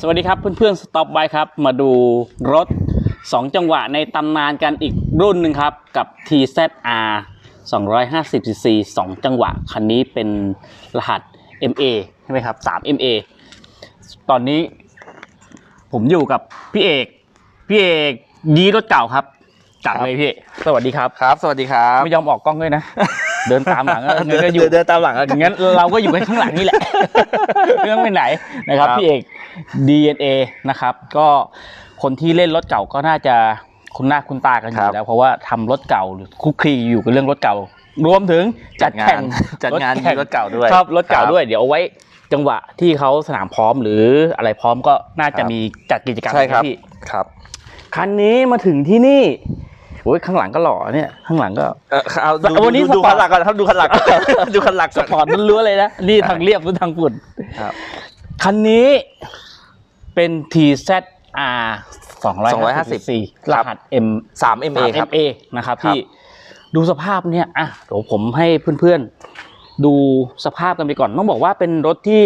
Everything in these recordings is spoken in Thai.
สวัสดีครับเพื่อนๆสต็อปไว้ครับ มาดูรถ 2 จังหวะในตำนานกันอีกรุ่นหนึ่งครับ กับ TZR 250cc 2 จังหวะ คันนี้เป็นรหัส MA ใช่ไหมครับ 3 MA ตอนนี้ผมอยู่กับพี่เอก พี่เอกยีรถเก่าครับจัดเลยพี่ สวัสดีครับ ครับ สวัสดีครับ ไม่ยอมออกกล้องด้วยนะ เดินตามหลังงั้นก็อยู่เดินตามหลังอะงั้นเราก็อยู่กันข้างหลังนี่แหละไม่ต้องไปไหนนะครับครับพี่เอก DNA นะครับ ก็คนที่เล่นรถเก่าก็น่าจะคุณหน้าคุณตากันอยู่แล้ว เพราะว่าทำรถเก่าหรือคุกคลีอยู่กับเรื่องรถเก่า รวมถึงจัดแข่งจัดงานแข่รถเก่าด้วยชอบรถเก่าคบด้วยเดี๋ยวเอาไว้จังหวะที่เขาสนามพร้อมหรืออะไรพร้อมก็น่าจะครับมีจัดกิจกรรมใช่ครับพี่ครับคันนี้มาถึงที่นี่โอ้ยข้างหลังก็หล่อเนี่ยข้างหลังก็เออเอาดูวันนี้ดูดูสปอร์ตคันหลักก่อนครับดูคันหลักก่อนดูคันหลักสก่อนปอร์ตล้วนๆเลยนะนี่ทางเรียบหรือทางฝุ่นครับ คันนี้เป็น TZR 250 รหัส M สาม MA ครับ 3MA นะครับครับพี่ดูสภาพเนี่ยอะเดี๋ยวผมให้เพื่อนๆ ดูสภาพกันไปก่อน ต้องบอกว่าเป็นรถที่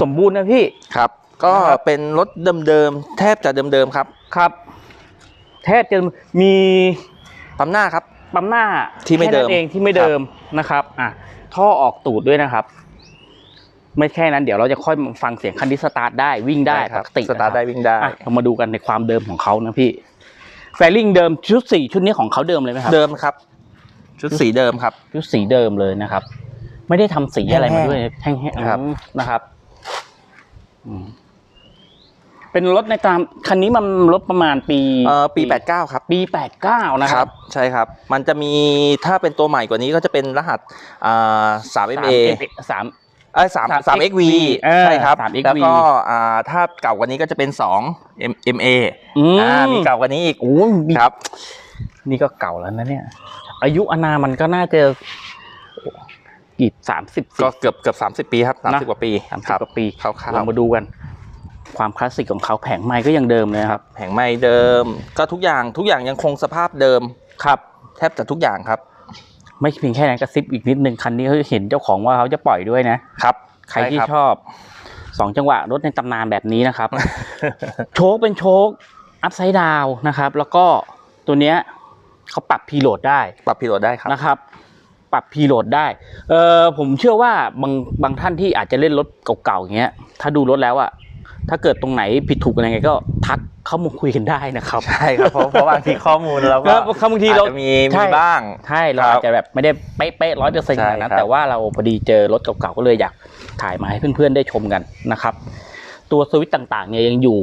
สมบูรณ์นะพี่ครับ ก็นะครับเป็นรถเดิมๆ แทบจะเดิมๆครับครับ แทบจะมีปั๊มหน้าครับปั๊มหน้าที่ไม่เดิมแค่นั้นเองที่ไม่เดิมนะครับอะท่อออกตูดด้วยนะครับ ไม่แค่นั้นเดี๋ยวเราจะค่อยมาฟังเสียงคันที่สตาร์ทได้วิ่งได้คปรับกติสตาร์ทได้นะคบวิ่งได้อะเรามาดูกันในความเดิมของเขานะพี่แฟลิงเดิมชุดสี่ชุดนี้ของเขาเดิมเลยไหมครับเดิมครับ ชุดสีเดิมครับ ชุดสีเดิมเลยนะครับ ไม่ได้ทำสีอะไรมาด้วยแห้งๆครับอืมนะครับอืมเป็นรถในตามคันนี้มันรถประมาณปีเอ่อปี 89 ครับ ปีแปดเก้านะคครัรับบใช่ครับ มันจะมีถ้าเป็นตัวใหม่กว่านี้ก็จะเป็นรหัสอ่าสาม MA สาม เอ้ยสามสาม XV เออใช่ครับ3 XV แล้วก็อ่าถ้าเก่ากว่านี้ก็จะเป็น2 M MA อืม อ่ามีเก่ากว่านี้อีกโอ้ยมีครับ นี่ก็เก่าแล้วนะเนี่ย อายุอนามันก็น่าจะกี่สามสิบก็เกือบเกือบสามสิบปีครับสามสิบกว่าปีสามสิครับกว่าปีคร่าวๆเรามาดูกัน ความคลาสสิกของเขาแผงไม้ก็ยังเดิมเลยครับแผงไม้เดิม ก็ทุกอย่างทุกอย่างยังคงสภาพเดิมครับ แทบจะทุกอย่างครับ ไม่เพียงแค่นั้นกระซิบอีกนิดนึงคันนี้เขาเห็นเจ้าของว่าเขาจะปล่อยด้วยนะครับ ใครที่ช่ชอบสองจังหวะรถในตำนานแบบนี้นะครับ โชคเป็นโชคอัพไซด์ดาวนะครับ แล้วก็ตัวเนี้ยเขาปรับพีโหลดได้ ปรับพิโรดได้ครับนะครับ ปรับพีโหลดได้เออผมเชื่อว่าบางบางท่านที่อาจจะเล่นรถเก่าๆอย่างเงี้ยถ้าดูรถแล้วอะถ้าเกิดตรงไหนผิดถูกอะไรไงก็ทัก เข้ามาคุยกันได้นะครับ ใช่ครับเพราะเพราะบางทีข้อมูลเราก็ก็บางทีเราอจจะมีใช่มีบ้างใช่เราครับอาจจะแบบไม่ได้เป๊ะๆร้อยเปอร์เซ็นต์ขนาดนั้นใช่ครับแต่ว่าเราพอดีเจอรถเก่าๆก็เลยอยากถ่ายมาให้เพื่อนๆได้ชมกันนะครับ ตัวสวิตช์ต่างๆเนี่ยยังอยู่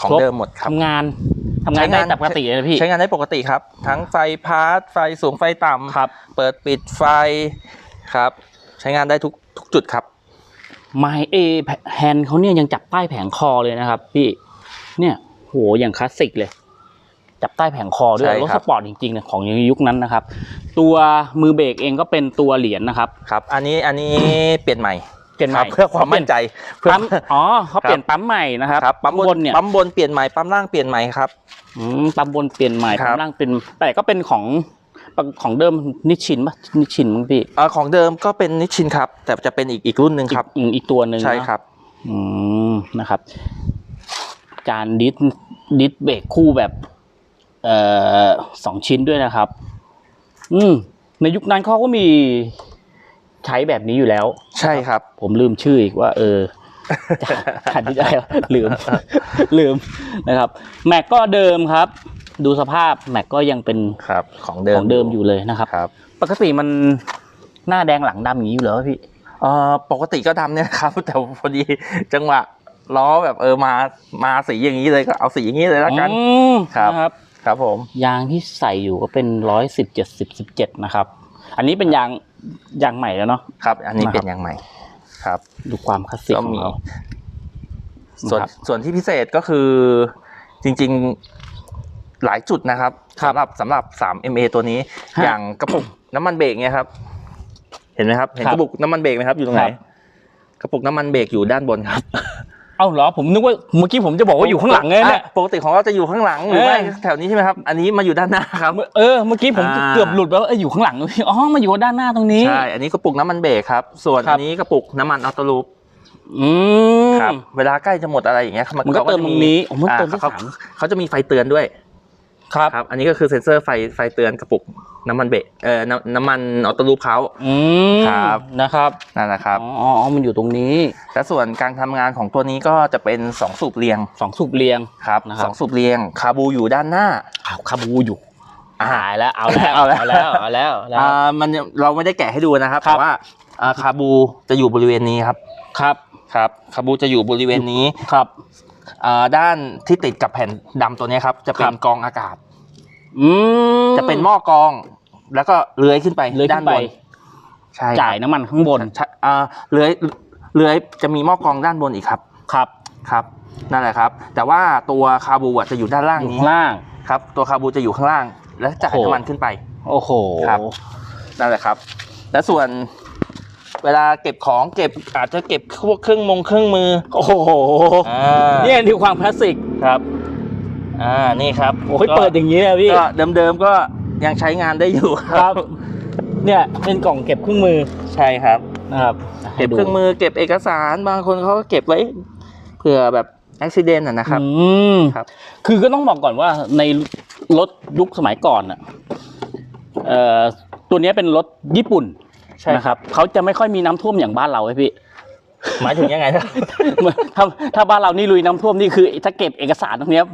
ของครบเดิมหมดครับทำงานทำงานใช้ได้งานตามปกติเลยนะพี่ใช้งานได้ปกติครับ ทั้งไฟพาร์ทไฟสูงไฟต่ำครับ เปิดปิดไฟครับ ใช้งานได้ทุกทุกจุดครับไมเอแฮนเขาเนี่ยยังจับใต้แผงคอเลยนะครับ พี่เนี่ย โหอย่างคลาสสิกเลย จับใต้แผงคอด้วยใช่รถคสรับปอร์ตจริงๆนะของยุคนั้นนะครับ ตัวมือเบรกเองก็เป็นตัวเหรียญนะครับครับ อันนี้อันนี้เปลี่ยนใหม่เปลี่ยนใหครัม่บเพื่อความมั่นใจเพื่อปั๊มอ๋อเขาเปลี่ยนปั๊มใหม่นะครับครับปั๊มบนเนี่ยปั๊มบนเปลี่ยนใหม่ปั๊มล่างเปลี่ยนใหม่ครับอืมปั๊มบนเปลี่ยนใหม่ครับปั๊มล่างเป็นแต่ก็เป็นของของเดิมนิชชินปะนิชชินมั้งพี่เอ่อของเดิมก็เป็นนิชชินครับ แต่จะเป็นอีกอีกรุ่นหนึ่งอีคกรับอีกอีกตัวหนึ่งใช่เนอะครับอืมนะครับ การดิสดิสเบรกคู่แบบเอ่อสองชิ้นด้วยนะครับ อืม ในยุคนั้นเขาก็มีใช้แบบนี้อยู่แล้ว ใช่ครับ ผมลืมชื่ออีกว่า เออขันที่ได้ลืมลืมนะครับ แม็กก็เดิมครับ ดูสภาพแม็กก็ยังเป็นครับ ของเดิมของเดิมอยู่เลยนะครับครับ ปกติมันหน้าแดงหลังดำอย่างนี้อยู่เหรอพี่เอ่อปกติก็ดำเนี่ยนะครับ แต่พอดีจังหวะ ล้อแบบเออมามาสีอย่างนี้เลยก็เอาสีอย่างนี้เลยแล้วกันอืมครับ นะครับ ครับผมยางที่ใส่อยู่ก็เป็นร้อยสิบเจ็ดสิบสิบเจ็ดนะครับ อันนี้เป็นยางยางใหม่แล้วเนาะ ครับ อันนี้นะครับ เป็นอย่างใหม่ ครับ ดูความคลาสสิกก็ของมีเราส่วนนะครับ ส่วนที่พิเศษก็คือจริงๆหลายจุดนะครับสำหรับสำหรับ 3 MA ตัวนี้ ฮะอย่างกระปุก น้ำมันเบรกเนี่ยครับ เห็นไหมครับ เห็นครับกระปุกน้ำมันเบรกไหมครับ อยู่ตรงไหน ครับ กระปุกน้ำมันเบรกอยู่ด้านบนครับ เอ้าเหรอผมนึกว่าเมื่อกี้ผมจะบอกว่าอยู่ข้างหลังเลยเนี่ยอะปกติของเราจะอยู่ข้างหลังหรือไม่เออแถวนี้ใช่ไหมครับ อันนี้มาอยู่ด้านหน้าครับ เออ เมื่อกี้ผมอ่าเกือบหลุดไปว่าเอออยู่ข้างหลังพี่อ๋อ มาอยู่ด้านหน้าตรงนี้ ใช่ อันนี้กระปุกน้ำมันเบรกครับ ส่วนครับอันนี้กระปุกน้ำมันออโต้ลูปอืมครับ เวลาใกล้จะหมดอะไรอย่างเงี้ยมันก็เติมตรงนี้โอ้มันเติมที่อ่าเขาถังเขาจะมีไฟเตือนด้วย ครับครับ อันนี้ก็คือเซ็นเซอร์ไฟไฟเตือนกระปุกน้ำมันเบรกเอ่อน้ำน้ำมันออโต้ลูปเขาอืมครับนะครับนั่นแหละครับ อ๋ออ๋อมันอยู่ตรงนี้และส่วนการทำงานของตัวนี้ก็จะเป็น 2 สูบเรียงสองสูบเรียง ครับนะครับ สองสูบเรียงคาบูอยู่ด้านหน้า อ้าวคาบูอยู่อ่าหายแล้วเอาแล้วเอาแล้ว เอาแล้วเอาแล้วเอาแล้วอ่ามันเราไม่ได้แกะให้ดูนะครับครับ แต่ว่าอ่าคาบูจะอยู่บริเวณนี้ครับครับครับคาบูจะอยู่บริเวณนี้ ครับอ่า ด้านที่ติดกับแผ่นดำตัวนี้ครับ จะเป็ครันบกรองอากาศ อืมจะเป็นหม้อกรอง แล้วก็เลื้อยขึ้นไปเลื้อยขึ้ด้านนไปบนใช่ครับจ่ายน้ำมันข้างบนใช่อ่าเลื้อยเลื้อยจะมีหม้อกรองด้านบนอีกครับครับครับ นั่นแหละครับ แต่ว่าตัวคาบูอะจะอยู่ด้านล่างอยู่นี้ข้างล่าง ครับ ตัวคาบูจะอยู่ข้างล่าง แล้วจ่ายโอ้โห น้ำมันขึ้นไป โอ้โห ครับ นั่นแหละครับ และส่วน เวลาเก็บของเก็บอาจจะเก็บพวกเครื่องมงเครื่องมือ โอ้โหอ่าเนี่ยคือความคลาสสิกครับ อ่านี่ครับโอ้ยเปิดอย่างนี้เลยพี่ก็เดิมๆก็ยังใช้งานได้อยู่ครับ เนี่ยเป็นกล่องเก็บเครื่องมือใช่ครับ นะครับเก็บเครื่องมือเก็บเอกสารบางคนเขาก็เก็บไว้เผื่อแบบอุบิเหตุอะนะครับอืมครับ คือก็ต้องบอกก่อนว่าในรถยุคสมัยก่อนอะเอ่อตัวเนี้ยเป็นรถญี่ปุ่น ใช่ นะครับเขาจะไม่ค่อยมีน้ำท่วมอย่างบ้านเราไอ้พี่ หมายถึงยังไงนะ ถ้าถ้าบ้านเรานี่ลุยน้ำท่วมนี่คือถ้าเก็บเอกสารตรงเนี้ย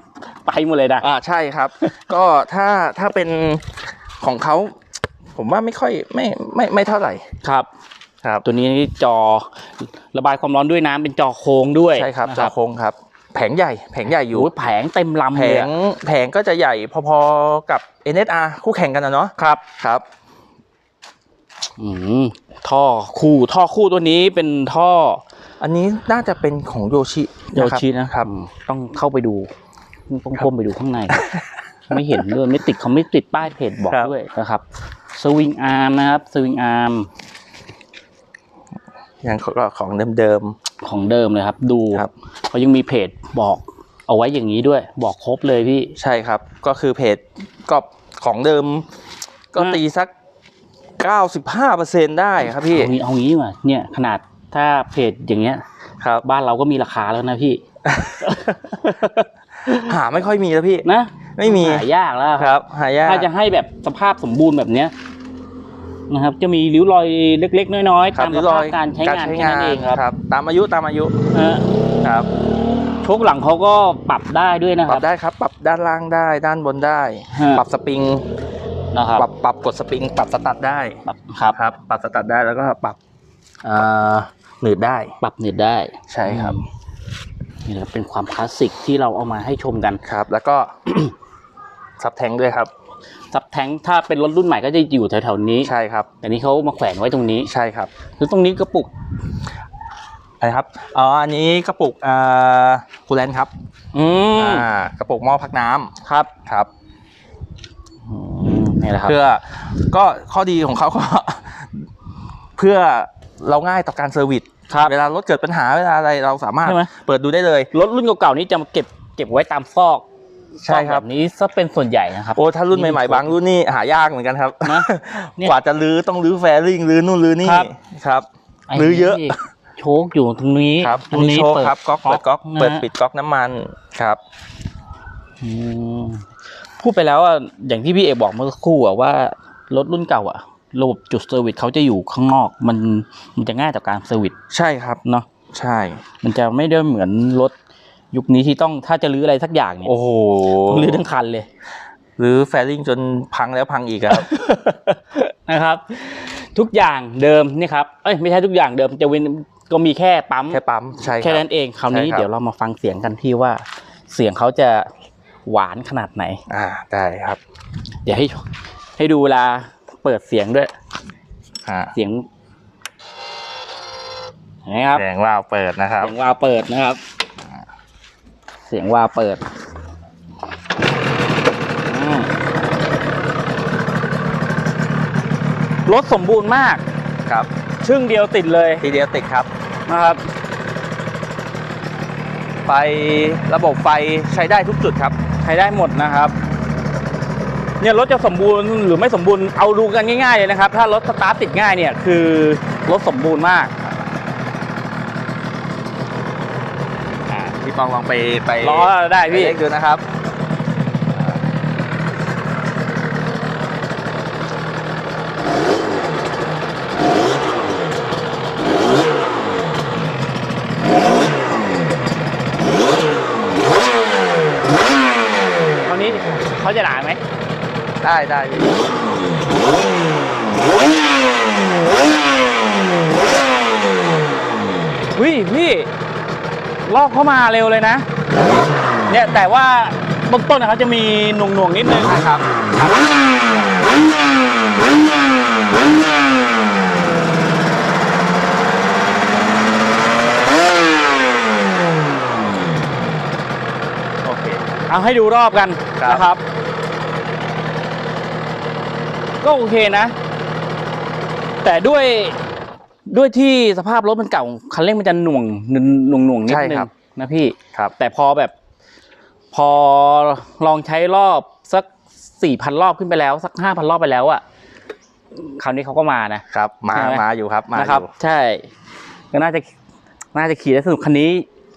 ไปหมดเลยนะ อ่าใช่ครับ ก็ถ้าถ้าเป็นของเขาผมว่าไม่ค่อยไม่ไม่ไม่เท่าไหร่ ครับ ครับ ตัวนี้จอระบายความร้อนด้วยน้ำเป็นจอโค้งด้วยใช่ครับนะจอโค้งครับ แผงใหญ่ แผงใหญ่อยู่ โอ้ยแผงเต็มลำแผเลยงอะแผงก็จะใหญ่พอๆกับ NSR คู่แข่งกันนะเนาะครับครับอืม ท่อคู่ท่อคู่ตัวนี้เป็นท่อ อันนี้น่าจะเป็นของโยชิโยชินะครับ ต้องเข้าไปดูต้องก้มไปดูข้างใน ไม่เห็นด้วยไม่ติดเขาไม่ติดป้ายเพจบอกด้วยนะครับสวิงอาร์มนะครับสวิงอาร์มยังก็ของเดิมของเดิมเลยครับ ดูครับเขายังมีเพจบอกเอาไว้อย่างนี้ด้วย บอกครบเลยพี่ๆใช่ครับ ก็คือเพจก็ของเดิม ก็ ฮะตีสัก95%ได้ครับพี่ เอางี้เอางี้ดีกว่าเนี่ยขนาดถ้าเพจอย่างเงี้ยครับ บ้านเราก็มีราคาแล้วนะพี่ หาไม่ค่อยมีแล้วพี่ นะไม่มีหายากแล้วครับ หายากถ้าจะให้แบบสภาพสมบูรณ์แบบเนี้ยนะครับจะมีริ้วรอยเล็ก ๆ น้อยๆครัตาบมสภาพการใช้งานแค่นั้นเองครับครับตามอายุตามอายุฮะครับโชคหลังเขาก็ปรับได้ด้วยนะปครัรับบได้ครับ ปรับด้านล่างได้ ด้านบนได้ฮะปรับสปริง นะครับ ปรับปรับกดสปริง ปรับสตัดได้ปรับครับครับ ปรับสตัดได้แล้วก็ปรับอ่าหนืดได้ ปรับเน็ตได้ใช่ครับนี่แหละเป็นความคลาสสิกที่เราเอามาให้ชมกันครับ แล้วก็ซับแทงด้วยครับซับแทงถ้าเป็นรถรุ่นใหม่ก็จะอยู่แถวๆนี้ใช่ครับแต่นี้เขามาแขวนไว้ตรงนี้ใช่ครับแล้วตรงนี้กระปุกอะไรครับอ๋ออันนี้กระปุกอ่าคูลแลนครับอืมอ่ากระปุกหม้อพักน้ำครับครับอืม นี่แหละครับ เพื่อก็ข้อดีของเขาก็ เพื่อเราง่ายต่อการเซอร์วิสครับเวลารถเกิดปัญหาเวลาอะไรเราสามารถใช่ไหม เปิดดูได้เลย รถรุ่นเก่าๆนี้จะมาเก็บเก็บไว้ตามซอกใช่ครับซอกแบบนี้ซะเป็นส่วนใหญ่นะครับ โอ้ถ้ารุ่นใหม่ๆบางรุ่นนี่หายากเหมือนกันครับนะเนี่ยกว่าจะลื้อต้องลื้อแฟริ่งลื้อนู่นลื้อนี่ครับ ครับไอ้หรือเยอะนี่โชคอยู่ตรงนี้ครับตรงนี้โชว์เปิดครับก๊อกเปิดก๊อกนะเปิดปิดก๊อกน้ำมันครับ อืม พูดไปแล้วอะอย่างที่พี่เอกบอกเมื่อสักครู่อะว่ารถรุ่นเก่าอะ ระบบจุดเซอร์วิสเขาจะอยู่ข้างนอก มันมันจะง่ายต่อการเซอร์วิสใช่ครับเนาะใช่ มันจะไม่ได้เหมือนรถยุคนี้ที่ต้องถ้าจะรื้ออะไรสักอย่างเนี่ยโอ้โหต้องรื้อทั้งคันเลยหรือแฟริ่งจนพังแล้วพังอีกครับนะครับ ทุกอย่างเดิมนี่ครับเอ้ยไม่ใช่ทุกอย่างเดิมจะเว้นก็มีแค่ปั๊มแค่ปั๊มใช่ครับแค่นั้นเองคราวนี้ใช่ครับเดี๋ยวเรามาฟังเสียงกันที่ว่า เสียงเขาจะ หวานขนาดไหน อ่าได้ครับ เดี๋ยวให้ให้ดูเวลาเปิดเสียงด้วย อ่าเสียงเห็นไหมครับ แสงว่าวเปิดนะครับ เสียงวาล์วเปิดนะครับ เสียงวาล์วเปิดอืมรถสมบูรณ์มาก ครับ ชึ่งเดียวติดเลยทีเดียวติดครับ นะครับ ไฟระบบไฟใช้ได้ทุกจุดครับ ใช้ได้หมดนะครับ เนี่ยรถจะสมบูรณ์หรือไม่สมบูรณ์เอาดูกันง่ายๆเลยนะครับ ถ้ารถสตาร์ทติดง่ายเนี่ยคือรถสมบูรณ์มากพี่ปองลองไปไปล้อได้พี่คดูนะครับ เขาจะด่าไหมได้ได้พี่วิพี่ลอกเข้ามาเร็วเลยนะ เนี่ยแต่ว่าเบื้องต้นเขาจะมีหน่วงหน่วงๆนิดนึงใช่ครับครับโอเคเอาให้ดูรอบกันครับนะครับ ก็โอเคนะ แต่ด้วยด้วยที่สภาพรถมันเก่าคันเร่งมันจะหน่วงหน่วงหน่วงหน่วงนิดใช่นึงครับนะพี่ครับ แต่พอแบบ พอลองใช้รอบสักสี่พันรอบขึ้นไปแล้ว สักห้าพันรอบไปแล้วอะคราวนี้เขาก็มานะครับ มาใช่ไหมมาอยู่ครับมาอนะครับยู่ใช่ ก็น่าจะน่าจะขี่ได้สนุกคันนี้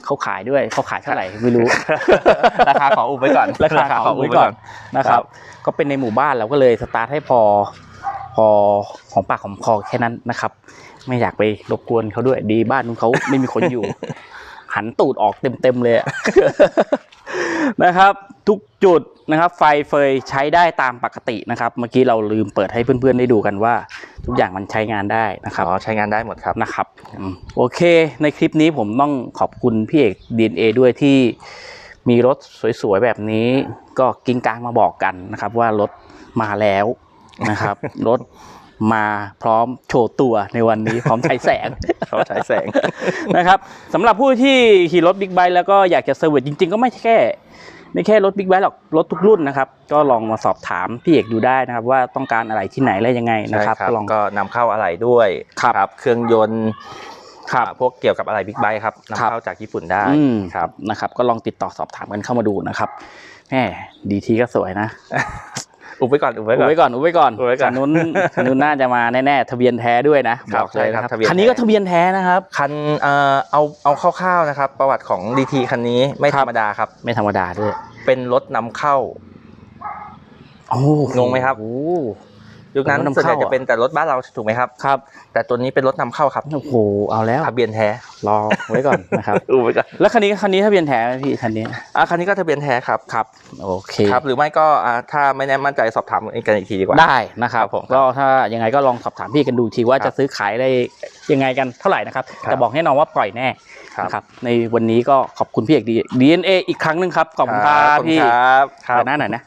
เขาขายด้วยเขาขายเท่าไหร่ไม่รู้ ราคาขออุบไว้ก่อนราคาขออุบไว้ก่อนนะครับ ก็เป็นในหมู่บ้านเราก็เลยสตาร์ทให้พอ พอของปากของคอแค่นั้นนะครับ ไม่อยากไปรบกวนเขาด้วยดีบ้านนู้นเขาไม่มีคนอยู่ หันตูดออกเต็มๆเลยอะ นะครับ ทุกจุดนะครับ ไฟเฟยใช้ได้ตามปกตินะครับ เมื่อกี้เราลืมเปิดให้เพื่อนๆได้ดูกันว่า ทุกอย่างมันใช้งานได้นะครับอ๋อใช้งานได้หมดครับนะครับอืมโอเค ในคลิปนี้ผมต้องขอบคุณพี่เอก DNA ด้วยที่มีรถสวยๆแบบนี้ ก็กิ้งกลางมาบอกกันนะครับ ว่ารถมาแล้วนะครับ รถ มาพร้อมโชว์ตัวในวันนี้ พร้อมใช้แสงพร้อมฉายแสงนะครับสำหรับผู้ที่ขี่รถบิ๊กไบค์แล้วก็อยากจะเซอร์วิสจริง ๆ ก็ไม่แค่ไม่แค่รถบิ๊กไบค์หรอกรถทุกรุ่นนะครับ ก็ลองมาสอบถามพี่เอกดูได้นะครับ ว่าต้องการอะไรที่ไหนและยังไงนะครับใช่ก็ลองก็นำเข้าอะไรด้วยครับ เครื่องยนต์ครับอ่าพวกเกี่ยวกับอะไรบิ๊กไบค์ครับนำครับเข้าจากญี่ปุ่นได้อืมครับนะครับ ก็ลองติดต่อสอบถามกันเข้ามาดูนะครับแหมดีทีก็สวยนะ อุบไว้ก่อนอุบไว้อุก่อนไว้ก่อนอุไว้ก่อนอุไว้ก่อนคันนู้นคันนู้นน่าจะมาแน่ๆทะเบียนแท้ด้วยนะครับบอกเลยใช่นะคครัรับบทะเบียนคันนี้ก็แท้ทะเบียนแท้นะครับคันเอ่อเอาเอาคร่าวๆนะครับ ประวัติของดีทีคันนี้ไม่ครัธรบรมดาครับ ไม่ธรรมดาด้วย เป็นรถนำเข้าโอ้งงไหมครับโอ้ ยุคนั้นรถนำส่วนใหญ่เข้าจะเป็นแต่รถบ้านเราถูกไหมครับครับ แต่ตัวนี้เป็นรถนำเข้าครับโอ้โหเอาแล้วทะเบียนแท้รอไว้ก่อนนะครับอุบไว้ก่อนแล้วคันนี้คันนี้ทะเบียนแท้ไหมพี่คันนี้อะคันนี้ก็ทะเบียนแท้ครับครับโอเคครับหรือไม่ก็อ่าถ้าไม่แน่มั่นใจสอบถามกันอีกทีดีกว่าได้นะครับครับผมก็ถ้ายังไงก็ลองสอบถามพี่กันดูทีว่าครับจะซื้อขายได้ยังไงกันเท่าไหร่นะครับครับแต่บอกแน่นอนว่าปล่อยแน่ครับนะครับในวันนี้ก็ขอบคุณพี่เอก DNA อีกครั้งหนึ่งครับขอบคุณครัขบอบคุณพี่ครับครับแต่หน้าหน่อยนะ